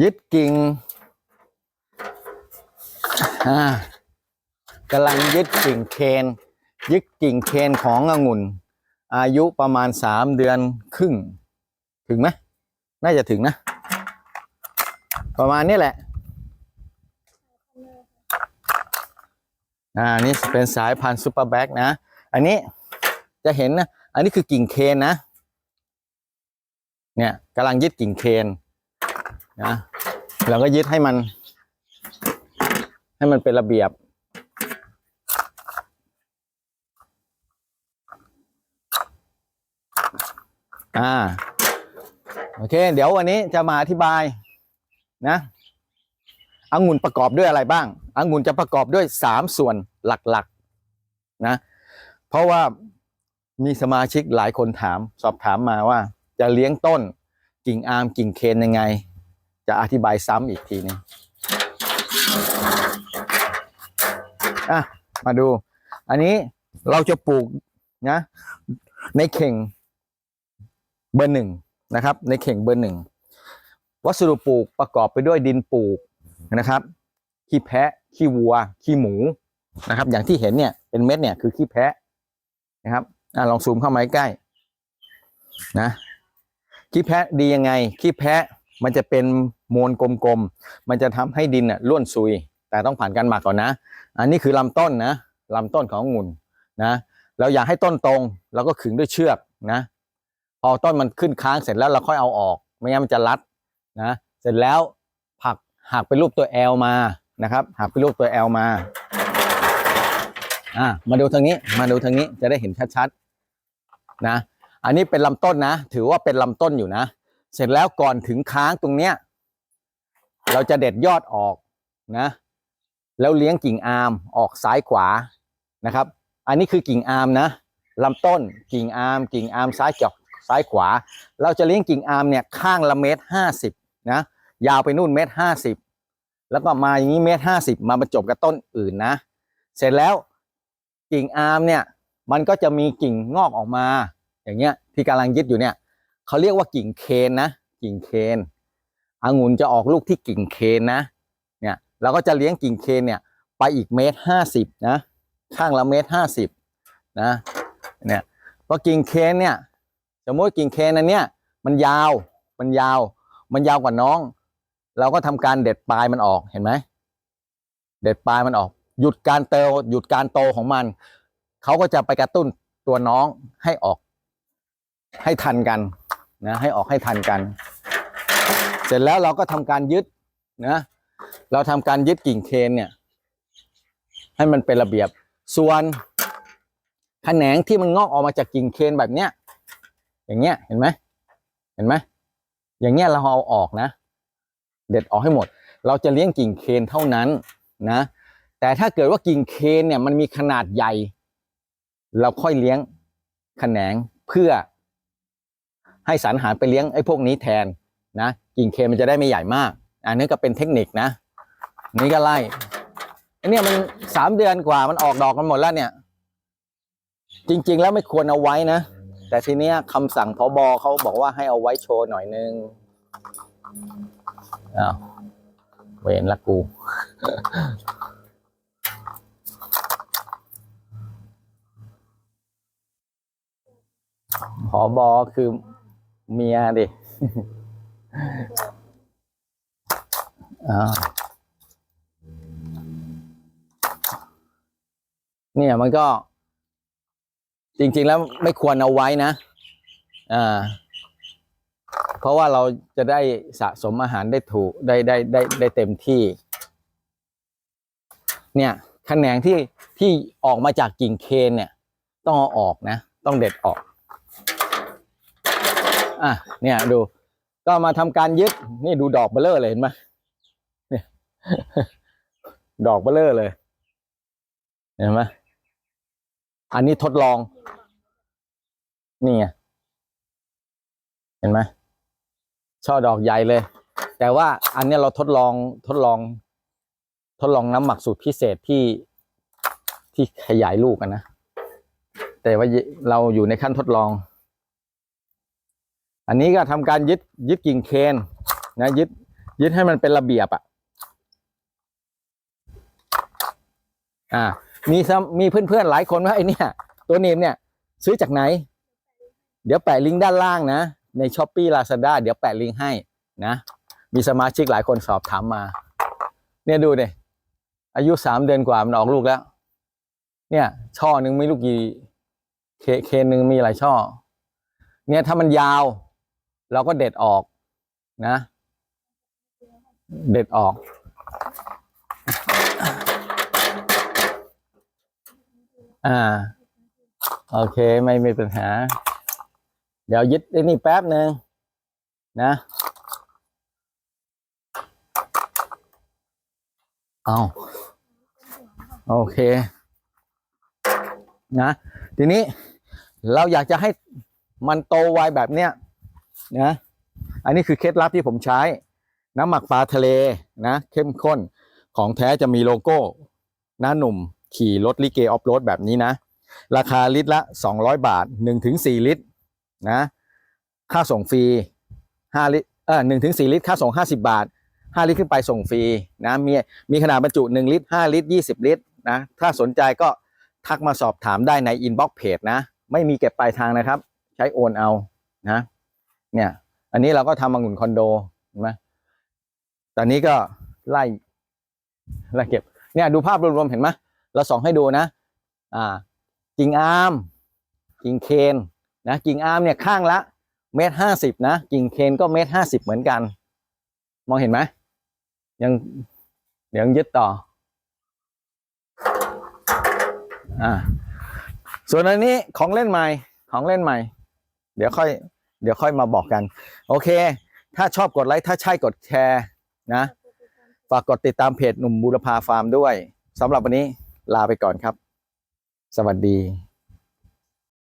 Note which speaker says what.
Speaker 1: ยึดกิ่งกำลังยึดกิ่งเคน ยึดกิ่งเคนขององุ่น อายุประมาณสามเดือนครึ่ง ถึงไหมน่าจะถึงนะ ประมาณนี้แหละ อ่านี่เป็นสายพันธุ์ซูเปอร์แบ็กนะ อันนี้จะเห็นนะ อันนี้คือกิ่งเคนนะ เนี่ยกำลังยึดกิ่งเคน นะเราก็ยึดให้มัน ให้มันเป็นระเบียบ อ่า โอเค เดี๋ยววันนี้จะมาอธิบาย นะองุ่นประกอบด้วยอะไรบ้างองุ่นจะประกอบด้วยสามส่วนหลักๆ นะ เพราะว่ามีสมาชิกหลายคนถาม สอบถามมาว่า จะเลี้ยงต้นกิ่งอาร์มกิ่งเคนยังไง จะอธิบายซ้ำอีกทีหนึงอะมาดู อันนี้เราจะปลูกนะ ในเข่งเบอร์หนึ่งนะครับ ในเข่งเบอร์หนึ่งวัสดุปลูกประกอบไปด้วยดินปลูกนะครับขี้แพะขี้วัวขี้หมูนะครับ อย่างที่เห็นเนี่ยเป็นเม็ดเนี่ยคือขี้แพะนะครับอะลองซูมเข้ามาใกล้นะขี้แพะดียังไงขี้แพะมันจะเป็น มวลกลมๆ มันจะทำให้ดินน่ะร่วนซุย แต่ต้องผ่านการหมักก่อนนะ อันนี้คือลำต้นนะลำต้นขององุ่นนะเราอยากให้ต้นตรงเราก็ขึงด้วยเชือกนะ พอต้นมันขึ้นค้างเสร็จแล้วเราค่อยเอาออก ไม่งั้นมันจะรัดนะเสร็จแล้วผักหักเป็นรูปตัว L มานะครับหักเป็นรูปตัว L มาอ่ามาดูทางนี้มาดูทางนี้จะได้เห็นชัดๆนะ อันนี้เป็นลำต้นนะ ถือว่าเป็นลำต้นอยู่นะ เสร็จแล้วก่อนถึงค้างตรงเนี้ย เราจะเด็ดยอดออกนะแล้วเลี้ยงกิ่งอาร์มออกซ้ายขวานะครับ อันนี้คือกิ่งอาร์มนะลำต้นกิ่งอาร์มกิ่งอาร์มซ้ายจอกซ้ายขวา เราจะเลี้ยงกิ่งอาร์มเนี่ยข้างละเมตรห้าสิบนะยาวไปนู่นเมตรห้าสิบแล้วก็มาอย่างนี้เมตรห้าสิบมาบรรจบกับต้นอื่นนะ เสร็จแล้วกิ่งอาร์มเนี่ยมันก็จะมีกิ่งงอกออกมา อย่างเงี้ยที่กำลังยึดอยู่เนี่ยเขาเรียกว่ากิ่งเคนนะกิ่งเคน องุ่นจะออกลูกที่กิ่งเคนนะ เนี่ยเราก็จะเลี้ยงกิ่งเคนเนี่ยไปอีกเมตรห้าสิบนะ ข้างละเมตรห้าสิบนะ เนี่ยพอกิ่งเคนเนี่ยสมมติกิ่งเคนอันเนี้ยมันยาว มันยาว มันยาวกว่าน้อง เราก็ทำการเด็ดปลายมันออก เห็นไหม เด็ดปลายมันออก หยุดการเติบหยุดการโตของมัน เขาก็จะไปกระตุ้นตัวน้องให้ออก ให้ทันกันนะ ให้ออกให้ทันกัน เสร็จแล้วเราก็ทำการยึดนะเราทำการยึดกิ่งเคนเนี่ย ให้มันเป็นระเบียบ ส่วนแขนงที่มันงอกออกมาจากกิ่งเคนแบบเนี้ยอย่างเงี้ยเห็นไหมเห็นไหมอย่างเงี้ยเราเอาออกนะ เด็ดออกให้หมด เราจะเลี้ยงกิ่งเคนเท่านั้นนะ แต่ถ้าเกิดว่ากิ่งเคนเนี่ยมันมีขนาดใหญ่ เราค่อยเลี้ยงแขนงเพื่อให้สารอาหารไปเลี้ยงไอ้พวกนี้แทน นะกิ่งเคมันจะได้ไม่ใหญ่มาก อันนี้ก็เป็นเทคนิคนะ นี่ก็ไล่อ้เนี่ยมันสามเดือนกว่ามันออกดอกกันหมดแล้วเนี่ย จริง ๆ แล้วไม่ควรเอาไว้นะ แต่ทีเนี้ยคำสั่งพอบอเขาบอกว่าให้เอาไว้โชว์หน่อยนึงอ้าวเวนละกูพอบอคือเมียดิ เนี่ยมันก็ จริง ๆ แล้วไม่ควรเอาไว้นะอ่าเพราะว่าเราจะได้สะสมอาหารได้ถูกได้ได้ได้ได้เต็มที่ เนี่ยแขนงที่ที่ออกมาจากกิ่งเคนเนี่ย ต้องเอาออกนะ ต้องเด็ดออก อะเนี่ยดู ก็มาทำการยึดนี่ดูดอกเบลเลอร์เลยเห็นไหมเนี่ยดอกเบลเลอร์เลยเห็นไหมอันนี้ทดลอง นี่ไงเห็นไหมช่อดอกใหญ่เลย แต่ว่าอันนี้เราทดลองทดลอง ทดลองน้ำหมักสูตรพิเศษที่ที่ขยายลูกกันนะ แต่ว่าเราอยู่ในขั้นทดลอง อันนี้ก็ทำการยึดยึดกิ่งเคนนะยึดยึดให้มันเป็นระเบียบอะอ่ามีซมีเพื่อนๆหลายคนว่าไอ้เนี่ย ตัวนีบเนี่ย ซื้อจากไหน เดี๋ยวแปะลิงก์ด้านล่างนะในช้อปปี้ลาซาด้าเดี๋ยวแปะลิงก์ให้นะ มีสมาชิกหลายคนสอบถามมา เนี่ยดูดิอายุสามเดือนกว่ามันออกลูกแล้ว เนี่ย ช่อหนึ่งไม่รู้กี่ เคเคนหนึ่งมีหลายช่อ เนี่ยถ้ามันยาว เราก็เด็ดออกนะ เด็ดออก อ่า โอเคไม่มีปัญหา เดี๋ยวยึดไอ้นี่แป๊บหนึ่งนะเอาโอเคนะ ทีนี้เราอยากจะให้มันโตไวแบบเนี้ย นะอันนี้คือเคล็ดลับที่ผมใช้ น้ำหมักปลาทะเลนะเข้มข้นของแท้จะมีโลโก้หน้าหนุ่มขี่รถลิเกออฟโรดแบบนี้นะ ราคาลิตรละ 200 บาท 1-4 ลิตรนะค่าส่งฟรี5ลิตรเออ1-4ลิตรค่าส่ง 50 บาท 5 ลิตรขึ้นไปส่งฟรีนะมีมีขนาดบรรจุ 1 ลิตร 5 ลิตร 20 ลิตรนะถ้าสนใจก็ทักมาสอบถามได้ในอินบ็อกเพจนะ ไม่มีเก็บปลายทางนะครับ ใช้โอนเอานะ เนี่ย อันนี้เราก็ทำมังุ่นคอนโดเห็นไหมตอนนี้ก็ไล่ไล่เก็บ เนี่ยดูภาพรวมๆเห็นไหมเราส่องให้ดูนะ อ่ากิ่งอามกิ่งเคนนะกิ่งอามเนี่ยข้างละเมตรห้าสิบนะกิ่งเคนก็เมตรห้าสิบเหมือนกัน มองเห็นไหมยังเดี๋ยวยึดต่ออ่าส่วนอันนี้ของเล่นใหม่ของเล่นใหม่ เดี๋ยวค่อย เดี๋ยวค่อยมาบอกกัน โอเค ถ้าชอบกดไลค์ถ้าใช่กดแชร์นะ ฝากกดติดตามเพจหนุ่มบูรพาฟาร์มด้วยสำหรับวันนี้ลาไปก่อนครับ สวัสดี